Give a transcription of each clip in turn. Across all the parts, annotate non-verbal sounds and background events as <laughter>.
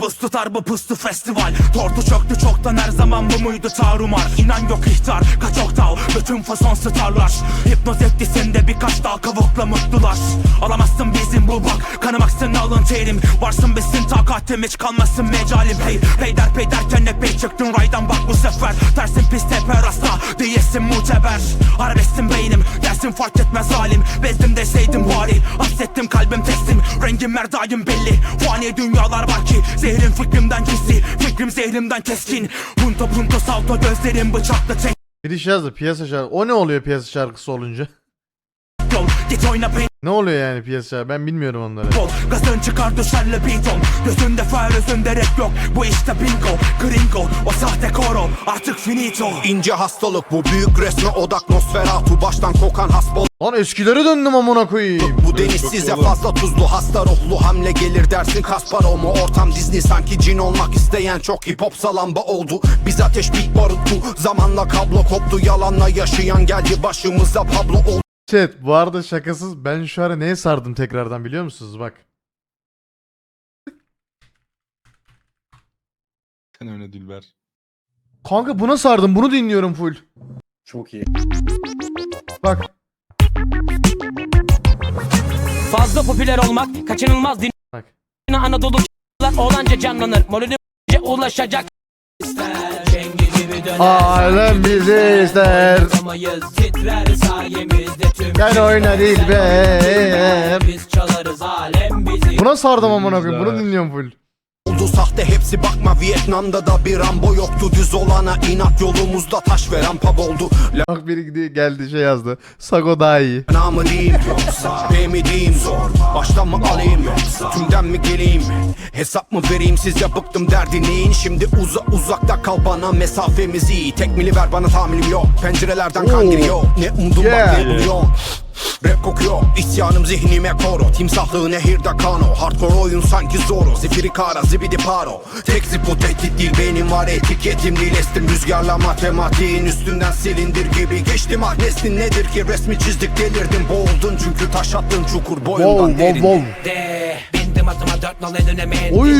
Buz tutar bu puslu festival. Tortu çöktü çoktan her zaman bu muydu tarumar? İnan yok ihtar kaç oktav? Bütün fason starlar Hipnoz etti sende birkaç dal kavukla mutlular. Alamazsın bizim bu bak Kanım aksın alın terim. Varsın besin takatim hiç kalmasın mecalim. Hey peyder pey derken epey çıktın raydan. Bak bu sefer Tersin pis teper asla değilsin muteber. Arabessin beynim gelsin fark etmez halim. Bezdim deseydim bari Hassettim kalbim teslim Rengim her daim belli Fani dünyalar var ki Zehrin fikrimden gizli Fikrim zehrimden keskin Punto punto salto gözlerim bıçaklı tek Biri şey yazdı piyasa şarkı. O ne oluyor piyasa şarkısı olunca? Yol Git oyna Ne oluyor yani piyasa? Ben bilmiyorum onları. paintball Gazın çıkar düşerli beaton Gözünde fer özünde rap yok. Bu işte bingo Gringo O sahte koro. Artık finito. İnce hastalık bu büyük resme odak Nosferatu baştan kokan hasbol Lan eskilere döndüm amına koyayım. Bu deniz size fazla tuzlu hasta ruhlu. Hamle gelir dersin Kasparov mu ortam Disney sanki cin olmak isteyen çok hip hop salamba oldu. Biz ateş bir barut bu. Zamanla kablo koptu yalanla yaşayan geldi. Başımıza Pablo oldu Chat bu arada şakasız ben şu ara neye sardım tekrardan biliyor musunuz bak. Sen öyle Dilber. Kanka buna sardım bunu dinliyorum full. Çok iyi. Bak. Fazla popüler olmak kaçınılmaz din Bak. Anadolu ç**lar oğlanca canlanır Morali ulaşacak İster Alem bizi ister. Yapamayız titrer sayemizde tüm Gel oyna Dilber. Biz çalarız alem bizi Buna sardım amına koyayım bunu dinliyorum full. Sahte hepsi bakma Vietnam'da da bir Rambo yoktu. Düz olana inat yolumuzda taş ve rampa oldu. Bak biri gidiyor geldi şey yazdı. Sago daha iyi. Namı diyeyim yoksa B mi diyeyim zor. Baştan mı alayım yoksa Tümden mi geleyim? Hesap mı vereyim size bıktım derdinin Şimdi uza uzakta kal bana mesafemiz iyi. Tekmili ver bana tahammülüm yok. Pencerelerden kan giriyor. Ne umdum Yeah. bak ne buluyor Rap kokuyor isyanım zihnime koro. Timsahlı nehirde kano. Hardcore oyun sanki Zoro. Zifiri kara zibidi paro. Tek zipu tehdit değil benim var etiketim Nilestim rüzgarla matematiğin üstünden silindir gibi. Geçtim ah neslin nedir ki? Resmi çizdik delirdim Boğuldun. Çünkü taş attın çukur boyundan Wow wow derin wow. De bindim atıma dört nal en öneme endin. Oy.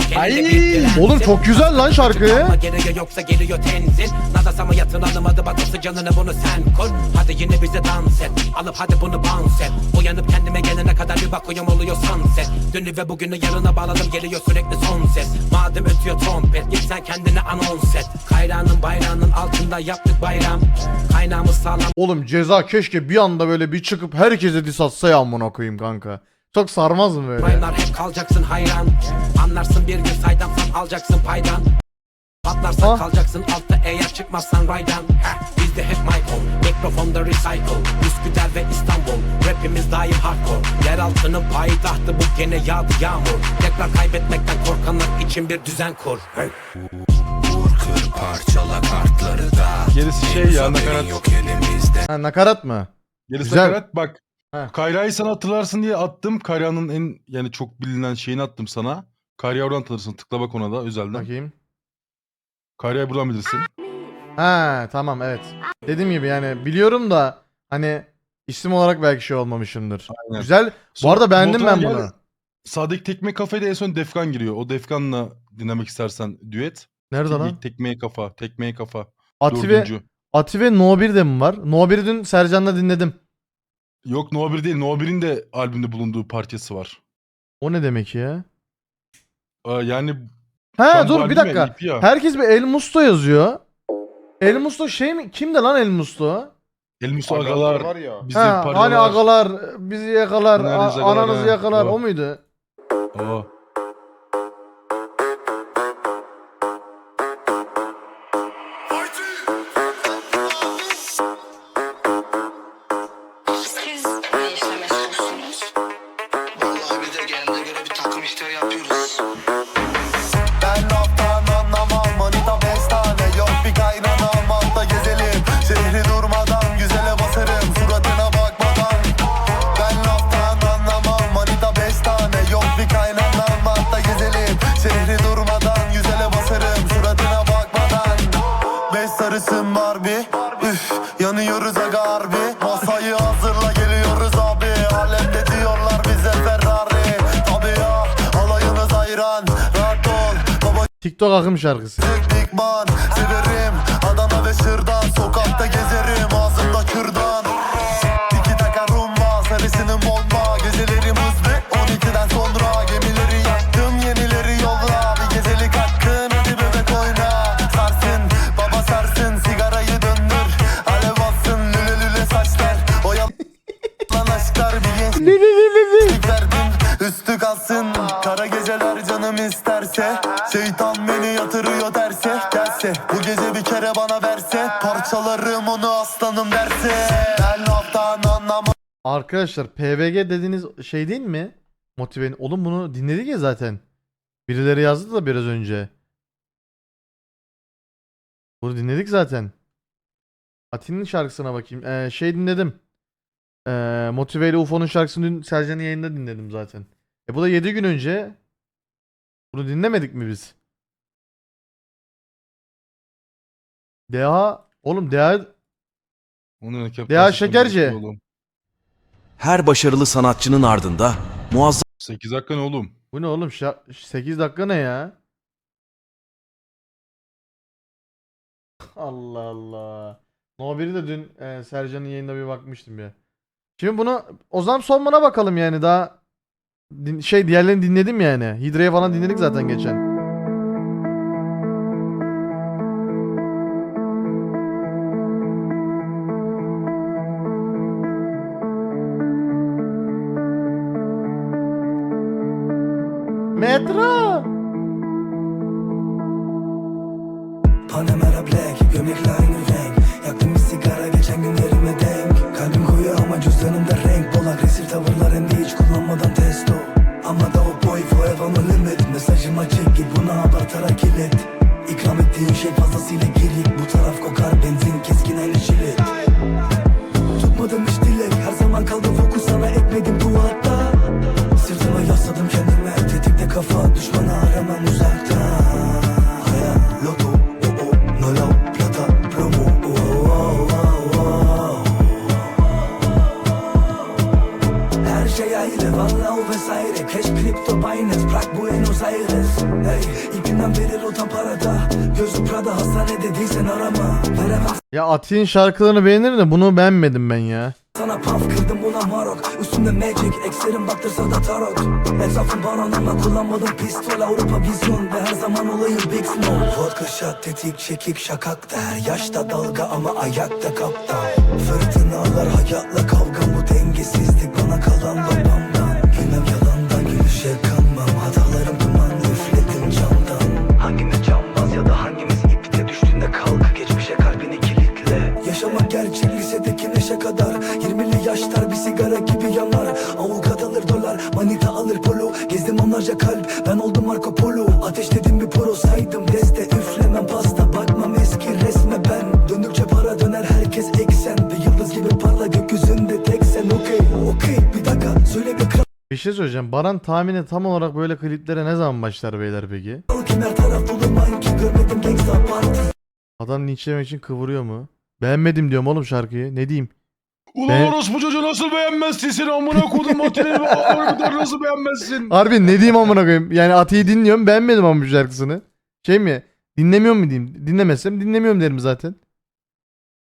Dirensin. Oğlum çok güzel lan şarkı. Geriye yoksa geliyor tenzin. Nadasa mı yatın anlamadı batası canını bunu sen kur. Hadi yine bize dans et Alıp hadi bunu bounce et. Uyanıp kendime gelene kadar bir bakıyorum oluyor sunset. Dünü ve bugünü yarına bağladım geliyor sürekli son ses. Madem ötüyor trompet git sen kendine anons et. Kayrağının bayrağının altında yaptık bayram. Kaynağımız sağlam. Oğlum ceza keşke bir anda böyle bir çıkıp herkese dis atsa ya amına koyayım kanka. Çok sarmaz mı böyle? Rhyme'lar hep kalacaksın hayran Anlarsın bir gün saydamsan alacaksın paydan Patlarsan Ha? kalacaksın altta eğer çıkmazsan raydan Heh, Bizde hep mic on, mikrofonda recycle Üsküdar ve İstanbul, rapimiz daim hardcore Yer altının payitahtı bu gene yağdı yağmur Tekrar kaybetmekten korkanlar için bir düzen kur hey. Vur kır parçala kartları da Gerisi şey ya nakarat. yok elimizde Ha, nakarat mı? Gerisi Güzel. nakarat bak. Heh. Kayra'yı sana hatırlarsın diye attım. Kayra'nın en yani çok bilinen şeyini attım sana. Kayra'yı oradan tanırsın. Tıkla bak ona da özelden. Bakayım. Kayra'yı buradan bilirsin. Ha tamam evet. Dediğim gibi yani biliyorum da hani isim olarak belki şey olmamışımdır. Aynen. Güzel. Bu Sonra arada beğendim ben Volkan bunu. Sağdaki tekme kafede en son Defkan giriyor. O Defkan'la dinlemek istersen düet. Nerede lan? İlk tekmeye kafa, tekmeye kafa. Ati ve, Dördüncü. Ati ve No 1 de mi var? No 1'i dün Sercan'la dinledim. Yok No 1 değil. No 1'in de albümde bulunduğu parçası var. O ne demek ya? Aa, yani Ha bu dur bir dakika. ya, EP ya. Herkes bir El Musto yazıyor. El Musto şey mi? Kimde lan El Musto? Elmus Agalar, bizi Ha, hani agalar bizi yakalar, a- ananızı yakalar O. o muydu? Aa. Üf yanıyoruz aga harbi. Masayı hazırla geliyoruz abi. Alemde diyorlar bize Ferrari? Tabii ya alayınız ayrı TikTok akım şarkısı. Big man severim. Adana ve Şırdan Sokakta gezerim. Ağzımda kürdan. Tiki taka rumba. Sarısını bomba Kalsın Kara geceler canım isterse Şeytan beni yatırıyor derse Gelse bu gece bir kere bana verse Parçalarım onu aslanım derse Ben laftan anlamam Arkadaşlar PVG dediğiniz şey değil mi? Motive. Oğlum bunu dinledik ya zaten. Birileri yazdı da biraz önce. Bunu dinledik zaten. Atin'in şarkısına bakayım. Ee, şey dinledim. Ee, Motive ile UFO'nun şarkısını dün Sercan'ın yayında dinledim zaten. E bu da 7 gün önce. Bunu dinlemedik mi biz? Deha oğlum Deha Onu Ya Şekerci. Her başarılı sanatçının ardında muazzam 8 dakika ne oğlum? Bu ne oğlum? Şa- 8 dakika ne ya? Allah Allah. No 1'i de dün e, Sercan'ın yayında bir bakmıştım ya. Şimdi bunu Ozan Sonman'a bakalım yani daha din- şey diğerlerini dinledim yani. Hidra'yı falan dinledik zaten geçen. Metro. Panamera Black, gömlekle Ama da o boy forever no limit? Mesajım açık git buna abartarak ilet. İkram ettiğin şey fazlasıyla girik. Bu taraf kokar benzin keskin aynı jilet. Tutmadım hiç dilek. Her zaman kaldım fokus sana etmedim duatta Sırtıma yasladım kendime Tetikte kafa. Düşmanı aramam uzakta Arama. Veremem Ya Atin şarkılarını beğenirim de bunu beğenmedim ben ya. sana paf kırdım buna marok. Üstümde magic Ekserim baktırsa da tarot. Etrafım baron ama kullanmadım pistol. Avrupa vizyon ve her zaman olayım big smoke. Vodka shot tetik çekik şakakta. Her yaşta dalga ama ayakta kaptan Fırtınalar hayatla kavgam Bu dengesizlik bana kalan babamdan yaşlar bir sigara gibi yanar Avukat alır dolar manita alır polo Gezdim onlarca kalp ben oldum Marco Polo Ateşledim bir poro saydım deste Üflemem pasta bakmam eski resme ben Döndükçe para döner herkes eksen Ve yıldız gibi parla gökyüzünde tek sen okey Okey bir dakika söyle bir kral Bir şey söyleyeceğim. Baran tahmini tam olarak böyle kliplere ne zaman başlar beyler peki? kim her taraf dolu manki Görmedim gangsta parti Adam linçlemek için kıvırıyor mu? Beğenmedim diyorum oğlum şarkıyı. Ne diyeyim? Ulan Ben- orospu çocuğu nasıl beğenmezsin seni amına kodum Atilla'yı harbiden nasıl beğenmezsin? Harbi ne diyeyim amına koyayım? Yani Ati'yi dinliyorum beğenmedim ama bu şarkısını. Şey mi? Dinlemiyorum mu diyeyim? Dinlemezsem dinlemiyorum derim zaten.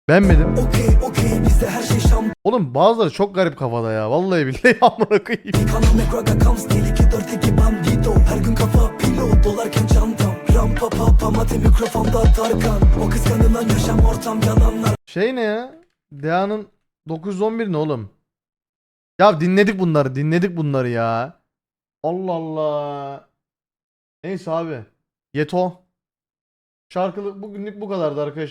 Beğenmedim. Okey okey bizde her şey şam Oğlum bazıları çok garip kafada ya. Vallahi billahi <laughs> amına koyayım. Kanal Mekraga Kams değil 2 4 2 bandito Her gün kafa pilot dolarken çantam Rampa papa mate mikrofonda Tarkan O kıskanılan yaşam ortam yalanlar Şey ne ya? Dea'nın 911 ne oğlum? Ya dinledik bunları, dinledik bunları ya. Allah Allah. Neyse abi. Yeto. Şarkılık bugünlük bu kadardı arkadaşlar.